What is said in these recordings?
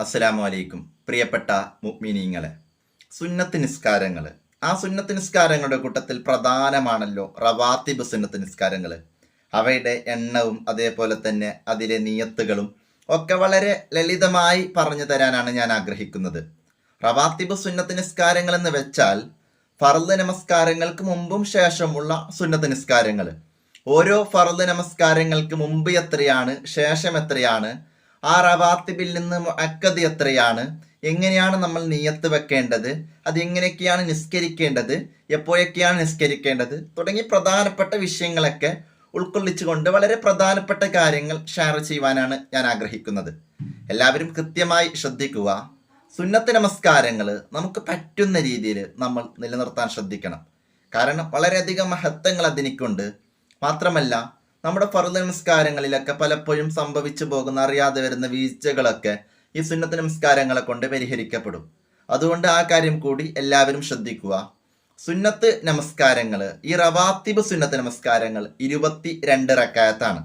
അസ്സലാമു അലൈക്കും പ്രിയപ്പെട്ട മുഅ്മിനീങ്ങളെ സുന്നത്ത് നിസ്കാരങ്ങൾ ആ സുന്നത്ത് നിസ്കാരങ്ങളുടെ കൂട്ടത്തിൽ പ്രധാനമാണല്ലോ റവാത്തിബ് സുന്നത്ത് നിസ്കാരങ്ങൾ അവയുടെ എണ്ണവും അതേപോലെ തന്നെ അതിലെ നിയത്തുകളും ഒക്കെ വളരെ ലളിതമായി പറഞ്ഞു തരാനാണ് ഞാൻ ആഗ്രഹിക്കുന്നത്. റവാത്തിബ് സുന്നത്ത് നിസ്കാരങ്ങൾ എന്ന് വെച്ചാൽ ഫർദ് നമസ്കാരങ്ങൾക്ക് മുമ്പും ശേഷമുള്ള സുന്നത്ത് നിസ്കാരങ്ങൾ ഓരോ ഫർദ് നമസ്കാരങ്ങൾക്ക് മുമ്പ് എത്രയാണ് ശേഷം എത്രയാണ് ആ റവാത്തിബിൽ നിന്ന് അക്കത് എത്രയാണ്? എങ്ങനെയാണ് നമ്മൾ നിയത്ത് വെക്കേണ്ടത്? അത് എങ്ങനെയൊക്കെയാണ് നിസ്കരിക്കേണ്ടത്? എപ്പോഴൊക്കെയാണ് നിസ്കരിക്കേണ്ടത്? തുടങ്ങി പ്രധാനപ്പെട്ട വിഷയങ്ങളൊക്കെ ഉൾക്കൊള്ളിച്ചുകൊണ്ട് വളരെ പ്രധാനപ്പെട്ട കാര്യങ്ങൾ ഷെയർ ചെയ്യുവാനാണ് ഞാൻ ആഗ്രഹിക്കുന്നത്. എല്ലാവരും കൃത്യമായി ശ്രദ്ധിക്കുക. സുന്നത്ത് നമസ്കാരങ്ങൾ നമുക്ക് പറ്റുന്ന രീതിയിൽ നമ്മൾ നിലനിർത്താൻ ശ്രദ്ധിക്കണം. കാരണം വളരെയധികം മഹത്വങ്ങൾ അതിനിക്കുണ്ട്. മാത്രമല്ല നമ്മുടെ ഫറുദ് നമസ്കാരങ്ങളിലൊക്കെ പലപ്പോഴും സംഭവിച്ചു പോകുന്ന അറിയാതെ വരുന്ന വീഴ്ചകളൊക്കെ ഈ സുന്നത്ത് നമസ്കാരങ്ങളെ കൊണ്ട് പരിഹരിക്കപ്പെടും. അതുകൊണ്ട് ആ കാര്യം കൂടി എല്ലാവരും ശ്രദ്ധിക്കുക. സുന്നത്ത് നമസ്കാരങ്ങൾ ഈ റവാത്തിബ് സുന്നത്ത് നമസ്കാരങ്ങൾ ഇരുപത്തി രണ്ട് റക്കായത്താണ്.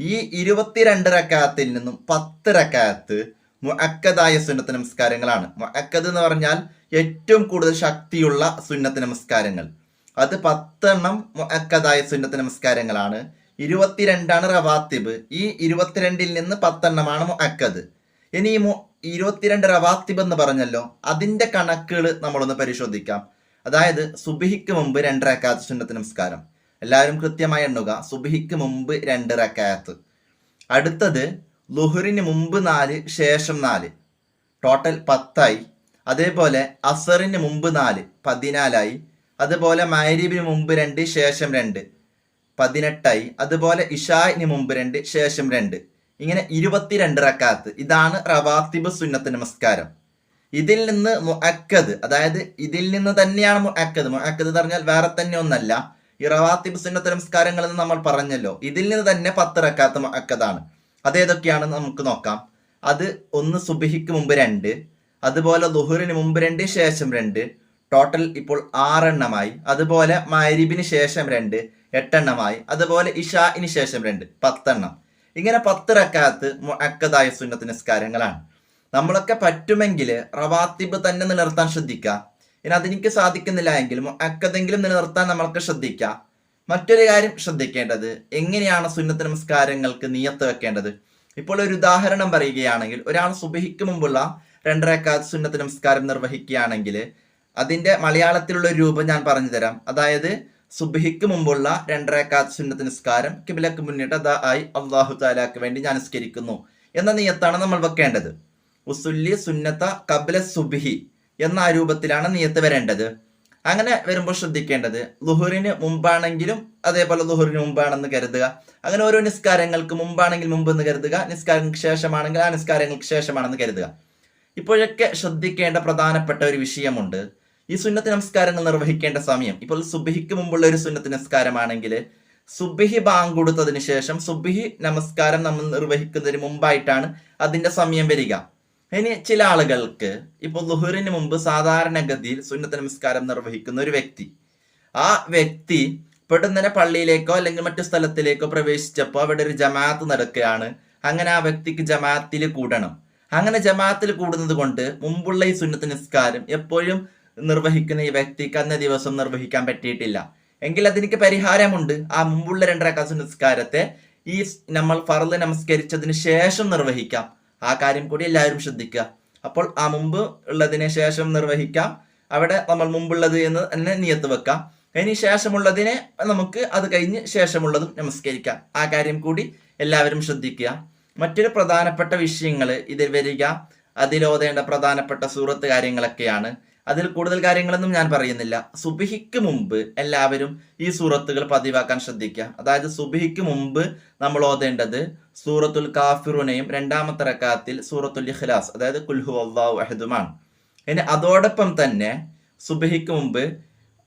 ഈ ഇരുപത്തിരണ്ട് റക്കായത്തിൽ നിന്നും പത്ത് റക്കായത്ത് മുഅക്കദായ സുന്നത്ത് നമസ്കാരങ്ങളാണ്. മുഅക്കദ് എന്ന് പറഞ്ഞാൽ ഏറ്റവും കൂടുതൽ ശക്തിയുള്ള സുന്നത്ത് നമസ്കാരങ്ങൾ. അത് പത്തെണ്ണം മുഅക്കദായ സുന്നത്ത് നമസ്കാരങ്ങളാണ്. ഇരുപത്തിരണ്ടാണ് റവാത്തിബ്. ഈ ഇരുപത്തിരണ്ടിൽ നിന്ന് പത്തെണ്ണമാണ് മുഅക്കദ്. ഇനി ഈ ഇരുപത്തിരണ്ട് റവാത്തിബ് എന്ന് പറഞ്ഞല്ലോ അതിന്റെ കണക്കുകൾ നമ്മളൊന്ന് പരിശോധിക്കാം. അതായത് സുബിഹിക്ക് മുമ്പ് രണ്ട് റക്കാത്ത് സുന്നത്ത് നമസ്കാരം എല്ലാവരും കൃത്യമായി എണ്ണുക. സുബിഹിക്ക് മുമ്പ് രണ്ട് റക്കാത്ത്. അടുത്തത് ലുഹുറിന് മുമ്പ് നാല് ശേഷം നാല്. ടോട്ടൽ പത്തായി. അതേപോലെ അസറിന് മുമ്പ് നാല് പതിനാലായി. അതുപോലെ മൈരീബിന് മുമ്പ് രണ്ട് ശേഷം രണ്ട്. പതിനെട്ടായി. അതുപോലെ ഇഷായിന് മുമ്പ് രണ്ട് ശേഷം രണ്ട്. ഇങ്ങനെ ഇരുപത്തിരണ്ട് റക്കാത്ത്. ഇതാണ് റവാത്തിബ് സുന്നത്ത് നമസ്കാരം. ഇതിൽ നിന്ന് മുഅക്കദ് അതായത് ഇതിൽ നിന്ന് തന്നെയാണ് മുഅക്കദ്. മുഅക്കദ് എന്ന് പറഞ്ഞാൽ വേറെ തന്നെ ഒന്നല്ല. ഈ റവാത്തിബ് സുന്നത്ത് നമസ്കാരങ്ങൾ എന്ന് നമ്മൾ പറഞ്ഞല്ലോ. ഇതിൽ നിന്ന് തന്നെ പത്ത് റക്കാത്ത് മുഅക്കദാണ്. അതേതൊക്കെയാണെന്ന് നമുക്ക് നോക്കാം. അത് ഒന്ന് സുബിഹിക്ക് മുമ്പ് രണ്ട്. അതുപോലെ ദുഹുറിന് മുമ്പ് രണ്ട് ശേഷം രണ്ട്. ടോട്ടൽ ഇപ്പോൾ ആറെണ്ണമായി. അതുപോലെ മാരിബിന് ശേഷം രണ്ട്. എട്ടെണ്ണമായി. അതുപോലെ ഇഷാഇന് ശേഷം രണ്ട് പത്തെണ്ണം. ഇങ്ങനെ പത്ത് റക്കാത്ത് അക്കതായ സുന്നത്ത് നിസ്കാരങ്ങളാണ്. നമ്മളൊക്കെ പറ്റുമെങ്കിൽ റവാത്തിബ് തന്നെ നിലനിർത്താൻ ശ്രദ്ധിക്കുക ഇനി അതെനിക്ക് സാധിക്കുന്നില്ല എങ്കിൽ അക്കതെങ്കിലും നിലനിർത്താൻ നമ്മൾക്ക് ശ്രദ്ധിക്കുക മറ്റൊരു കാര്യം ശ്രദ്ധിക്കേണ്ടത് എങ്ങനെയാണ് സുന്നത്ത് നമസ്കാരങ്ങൾക്ക് നിയത്ത് വെക്കേണ്ടത്? ഇപ്പോൾ ഒരു ഉദാഹരണം പറയുകയാണെങ്കിൽ ഒരാൾ സുബഹിക്ക് മുമ്പുള്ള രണ്ടരക്കാത്ത് സുന്നത്ത് നമസ്കാരം നിർവഹിക്കുകയാണെങ്കിൽ അതിന്റെ മലയാളത്തിലുള്ള രൂപം ഞാൻ പറഞ്ഞു തരാം അതായത് സുബഹിക്ക് മുമ്പുള്ള രണ്ടരക്കാത്ത് സുന്നത്ത് നിസ്കാരം കിബിലക്ക് മുന്നിട്ട് അതാ ആയി അള്ളാഹു താലാക്ക് വേണ്ടി ഞാൻ നിസ്കരിക്കുന്നു എന്ന നിയത്താണ് നമ്മൾ വെക്കേണ്ടത്. ഉസുല്ലി സുന്നത്ത കബില സുബിഹി എന്ന ആ രൂപത്തിലാണ് നിയത്ത് വരേണ്ടത്. അങ്ങനെ വരുമ്പോൾ ശ്രദ്ധിക്കേണ്ടത് ലുഹുറിന് മുമ്പാണെങ്കിലും അതേപോലെ ലുഹുറിന് മുമ്പാണെന്ന് കരുതുക. അങ്ങനെ ഓരോ നിസ്കാരങ്ങൾക്ക് മുമ്പാണെങ്കിൽ മുമ്പ് എന്ന് കരുതുക നിസ്കാരങ്ങൾക്ക് ശേഷമാണെങ്കിൽ ആ നിസ്കാരങ്ങൾക്ക് ശേഷമാണെന്ന് കരുതുക. ഇപ്പോഴൊക്കെ ശ്രദ്ധിക്കേണ്ട പ്രധാനപ്പെട്ട ഒരു വിഷയമുണ്ട്. ഈ സുന്നത്ത് നമസ്കാരങ്ങൾ നിർവഹിക്കേണ്ട സമയം. ഇപ്പോൾ സുബിഹിക്ക് മുമ്പുള്ള ഒരു സുന്നത്ത് നമസ്കാരമാണെങ്കിൽ സുബിഹി ബാങ്ക് കൊടുത്തതിന് ശേഷം സുബിഹി നമസ്കാരം നമ്മൾ നിർവഹിക്കുന്നതിന് മുമ്പായിട്ടാണ് അതിന്റെ സമയം വരിക. ഇനി ചില ആളുകൾക്ക് ഇപ്പോൾ ലുഹുറിന് മുമ്പ് സാധാരണഗതിയിൽ സുന്നത്ത് നമസ്കാരം നിർവഹിക്കുന്ന ഒരു വ്യക്തി. ആ വ്യക്തി പെട്ടെന്ന് പള്ളിയിലേക്കോ അല്ലെങ്കിൽ മറ്റു സ്ഥലത്തിലേക്കോ പ്രവേശിച്ചപ്പോൾ അവിടെ ഒരു ജമാഅത്ത് നടക്കുകയാണ്. അങ്ങനെ ആ വ്യക്തിക്ക് ജമാഅത്തിൽ കൂടണം. അങ്ങനെ ജമാഅത്തിൽ കൂടുന്നത് കൊണ്ട് മുമ്പുള്ള ഈ സുന്നത്ത് നിസ്കാരം എപ്പോഴും നിർവഹിക്കുന്ന ഈ വ്യക്തിക്ക് അന്ന ദിവസം നിർവഹിക്കാൻ പറ്റിയിട്ടില്ല. എങ്കിൽ അതിനിക്ക് പരിഹാരമുണ്ട്. ആ മുമ്പുള്ള രണ്ടര കസു നിസ്കാരത്തെ ഈ നമ്മൾ ഫറൽ നമസ്കരിച്ചതിന് ശേഷം നിർവഹിക്കാം. ആ കാര്യം കൂടി എല്ലാവരും ശ്രദ്ധിക്കുക. അപ്പോൾ ആ മുമ്പ് ഉള്ളതിന് ശേഷം നിർവഹിക്കാം. അവിടെ നമ്മൾ മുമ്പുള്ളത് എന്ന് തന്നെ നിയത്ത് വെക്കാം. അതിന് ശേഷമുള്ളതിനെ നമുക്ക് അത് കഴിഞ്ഞ് ശേഷമുള്ളതും നമസ്കരിക്കാം. ആ കാര്യം കൂടി എല്ലാവരും ശ്രദ്ധിക്കുക. മറ്റൊരു പ്രധാനപ്പെട്ട വിഷയങ്ങൾ ഇതിൽ വരിക. അതിലോതേണ്ട പ്രധാനപ്പെട്ട സൂറത്ത് കാര്യങ്ങളൊക്കെയാണ്. അതിൽ കൂടുതൽ കാര്യങ്ങളൊന്നും ഞാൻ പറയുന്നില്ല. സുബിഹിക്ക് മുമ്പ് എല്ലാവരും ഈ സൂറത്തുകൾ പതിവാക്കാൻ ശ്രദ്ധിക്കുക. അതായത് സുബിഹിക്ക് മുമ്പ് നമ്മൾ ഓതേണ്ടത് സൂറത്തുൽ കാഫിറുനെയും രണ്ടാമത്തെ റക്കാത്തിൽ സൂറത്തുൽ ഇഖ്ലാസ് അതായത് കുൽഹു അള്ളാഹു അഹദുമാണ്. ഇനി അതോടൊപ്പം തന്നെ സുബിഹിക്ക് മുമ്പ്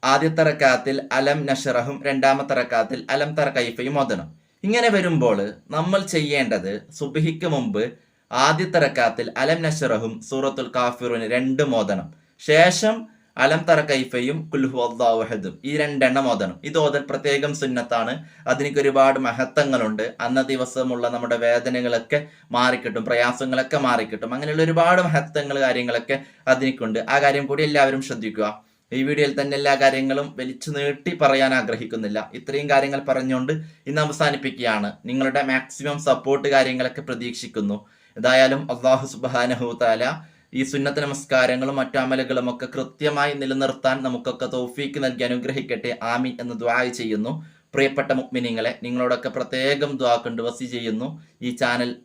ആദ്യത്തെ റക്കാത്തിൽ അലം നഷറഹും രണ്ടാമത്തെ റക്കാത്തിൽ അലം തറ കൈഫയും ഓതണം. ഇങ്ങനെ വരുമ്പോൾ നമ്മൾ ചെയ്യേണ്ടത് സുബിഹിക്ക് മുമ്പ് ആദ്യത്തെ റക്കാത്തിൽ അലം നഷറഹും സൂറത്തുൽ കാഫിറുന് രണ്ടും ഓതണം. ശേഷം അലം തറ കൈഫയും കുൽഹു അള്ളാഹുഹദും ഈ രണ്ടെണ്ണം ഓതണം. ഇത് ഓതൽ പ്രത്യേകം സുന്നത്താണ്. അതിനൊക്കെ ഒരുപാട് മഹത്വങ്ങളുണ്ട്. അന്ന ദിവസമുള്ള നമ്മുടെ വേദനകളൊക്കെ മാറിക്കിട്ടും പ്രയാസങ്ങളൊക്കെ മാറിക്കിട്ടും. അങ്ങനെയുള്ള ഒരുപാട് മഹത്വങ്ങൾ കാര്യങ്ങളൊക്കെ അതിനൊക്കെയുണ്ട്. ആ കാര്യം കൂടി എല്ലാവരും ശ്രദ്ധിക്കുക. ഈ വീഡിയോയിൽ തന്നെ എല്ലാ കാര്യങ്ങളും വലിച്ചു നീട്ടി പറയാൻ ആഗ്രഹിക്കുന്നില്ല. ഇത്രയും കാര്യങ്ങൾ പറഞ്ഞുകൊണ്ട് ഇന്ന് അവസാനിപ്പിക്കുകയാണ്. നിങ്ങളുടെ മാക്സിമം സപ്പോർട്ട് കാര്യങ്ങളൊക്കെ പ്രതീക്ഷിക്കുന്നു. എന്തായാലും അള്ളാഹു സുബാനഹു താല ഈ സുന്നത്ത് നമസ്കാരങ്ങളും മറ്റു അമലുകളും ഒക്കെ കൃത്യമായി നിലനിർത്താൻ നമുക്കൊക്കെ തോഫീക്ക് നൽകി അനുഗ്രഹിക്കട്ടെ. ആമീൻ എന്ന് ദ്വാ ചെയ്യുന്നു. പ്രിയപ്പെട്ട മുക്മിനിങ്ങളെ നിങ്ങളോടൊക്കെ പ്രത്യേകം ദ്വാ കൊണ്ട് വസി ചെയ്യുന്നു. ഈ ചാനൽ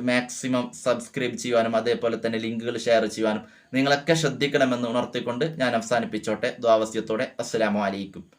മാക്സിമം സബ്സ്ക്രൈബ് ചെയ്യുവാനും അതേപോലെ തന്നെ ലിങ്കുകൾ ഷെയർ ചെയ്യുവാനും നിങ്ങളൊക്കെ ശ്രദ്ധിക്കണമെന്ന് ഉണർത്തിക്കൊണ്ട് ഞാൻ അവസാനിപ്പിച്ചോട്ടെ. ദ്വാവസ്യത്തോടെ അസ്സലാമു അലൈക്കും.